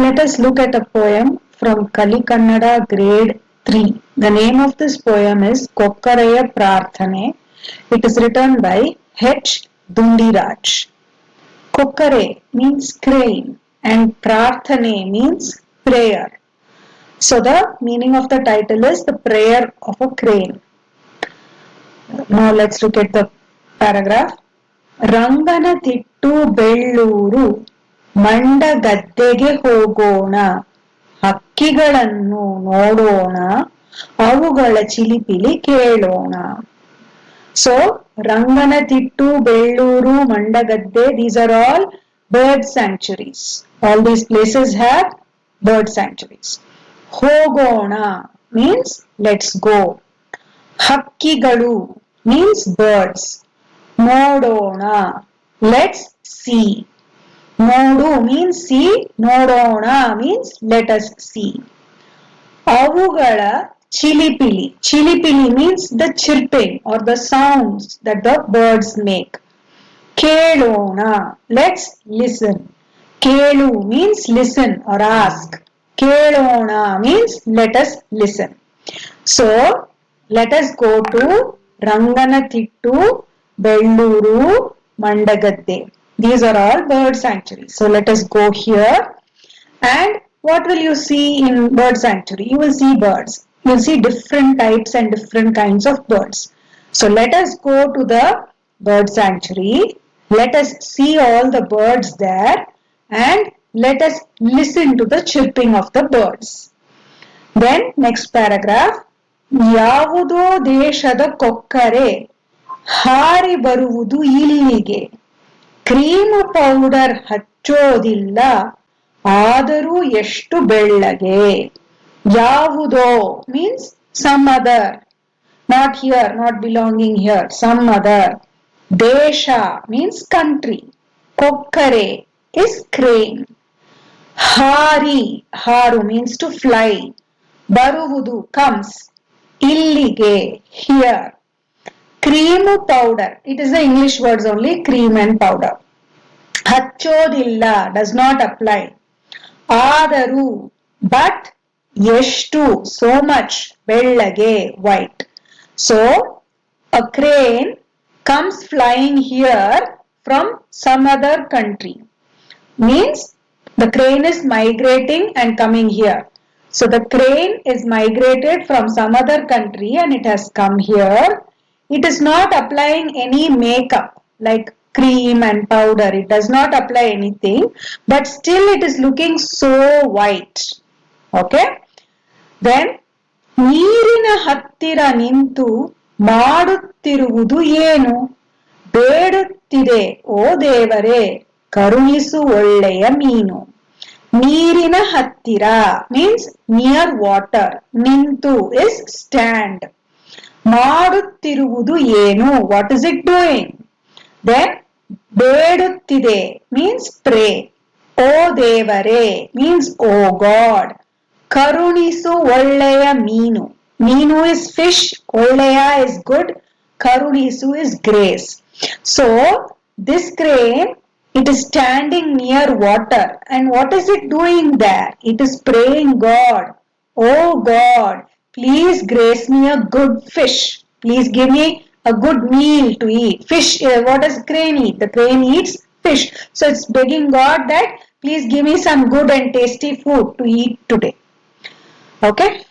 Let us look at a poem from Kali Kannada grade 3. The name of this poem is Kokkaraya Prarthane. It is written by H. Dundiraj. Kokkare means crane and Prarthane means prayer. So the meaning of the title is the prayer of a crane. Now let's look at the paragraph. ರಂಗನ ತಿಟ್ಟು ಬೆಳ್ಳೂರು ಮಂಡ ಗದ್ದೆಗೆ ಹೋಗೋಣ, ಹಕ್ಕಿಗಳನ್ನು ನೋಡೋಣ, ಅವುಗಳ ಚಿಲಿಪಿಲಿ ಕೇಳೋಣ. So Ranganathittu Bellur, Mandagadde these are all bird sanctuaries all these places have bird sanctuaries ಹೋಗೋಣ means let's go ಹಕ್ಕಿಗಳು means birds ನೋಡೋಣ. Let's see ನೋಡು ಮೀನ್ಸ್ ಸಿ ನೋಡೋಣ ಮೀನ್ಸ್ ಲೆಟ್ ಅಸ್ ಸಿ ಅವುಗಳ ಚಿಲಿಪಿಲಿ ಚಿಲಿಪಿಲಿ means the chirping are the sounds that the birds make ಕೇಳೋಣ let's listen ಕೇಳು ಮೀನ್ಸ್ ಲಿಸನ್ ಆರ್ ಆಸ್ಕ್ ಕೇಳೋಣ means let us listen so let us go to Ranganathittu Bellur Mandagadde these are all bird sanctuaries so let us go here and what will you see in bird sanctuary you will see birds you will see different types and different kinds of birds so let us go to the bird sanctuary let us see all the birds there and let us listen to the chirping of the birds then next paragraph ಯಾವುದೋ ದೇಶದ ಕೊಕ್ಕರೆ ಹಾರಿ ಬರುವುದು ಇಲ್ಲಿಗೆ cream powder ಹಚ್ಚೋದಿಲ್ಲ, ಆದರೂ ಎಷ್ಟು ಬೆಳ್ಳಗೆ? ಯಾವುದೋ means some other not here not belonging here some other ದೇಶ ಮೀನ್ಸ್ ಕಂಟ್ರಿ ಕೊಕ್ಕರೆ ಇಸ್ ಕ್ರೇನ್ ಹಾರಿ, ಹಾರು ಮೀನ್ಸ್ ಟು ಫ್ಲೈ ಬರುವುದು ಕಮ್ಸ್ ಇಲ್ಲಿಗೆ here cream powder it is the English words only cream and powder ಹಚ್ಚೋದಿಲ್ಲ does not apply ಆದರೂ but ಎಷ್ಟು so much ಬೆಳ್ಳಗೆ white so a crane comes flying here from some other country means the crane is migrating and coming here so the crane is migrated from some other country and it has come here it is not applying any makeup like cream and powder it does not apply anything but still it is looking so white okay then ನೀರಿನ ಹತ್ತಿರ ನಿಂತು ಮಾಡುತ್ತಿರುವುದು ಏನು ಬೇಡುತ್ತಿದೆ ಓ ದೇವರೇ ಕರುಣಿಸು ಒಳ್ಳೆಯ ಮೀನು ನೀರಿನ ಹತ್ತಿರ ಮೀನ್ಸ್ ನಿಯರ್ ವಾಟರ್ ನಿಂತು ಇಸ್ ಸ್ಟ್ಯಾಂಡ್ ಮಾಡುತ್ತಿರುವುದು ಏನು what is it doing then ಬೇಡುತ್ತಿದೆ means pray ಓ ದೇವರೇ ಮೀನ್ಸ್ ಓ ಗಾಡ್ ಕರುಣಿಸು ಒಳ್ಳೆಯ ಮೀನು ಮೀನು ಇಸ್ ಫಿಶ್ ಒಳ್ಳೆಯ ಇಸ್ ಗುಡ್ ಕರುಣಿಸು is grace so this crane it is standing near water and what is it doing there it is praying god oh god please grace me a good fish please give me a good meal to eat. Fish uh, what does crane eat? The crane eats fish. So it's begging god that please give me some good and tasty food to eat today. Okay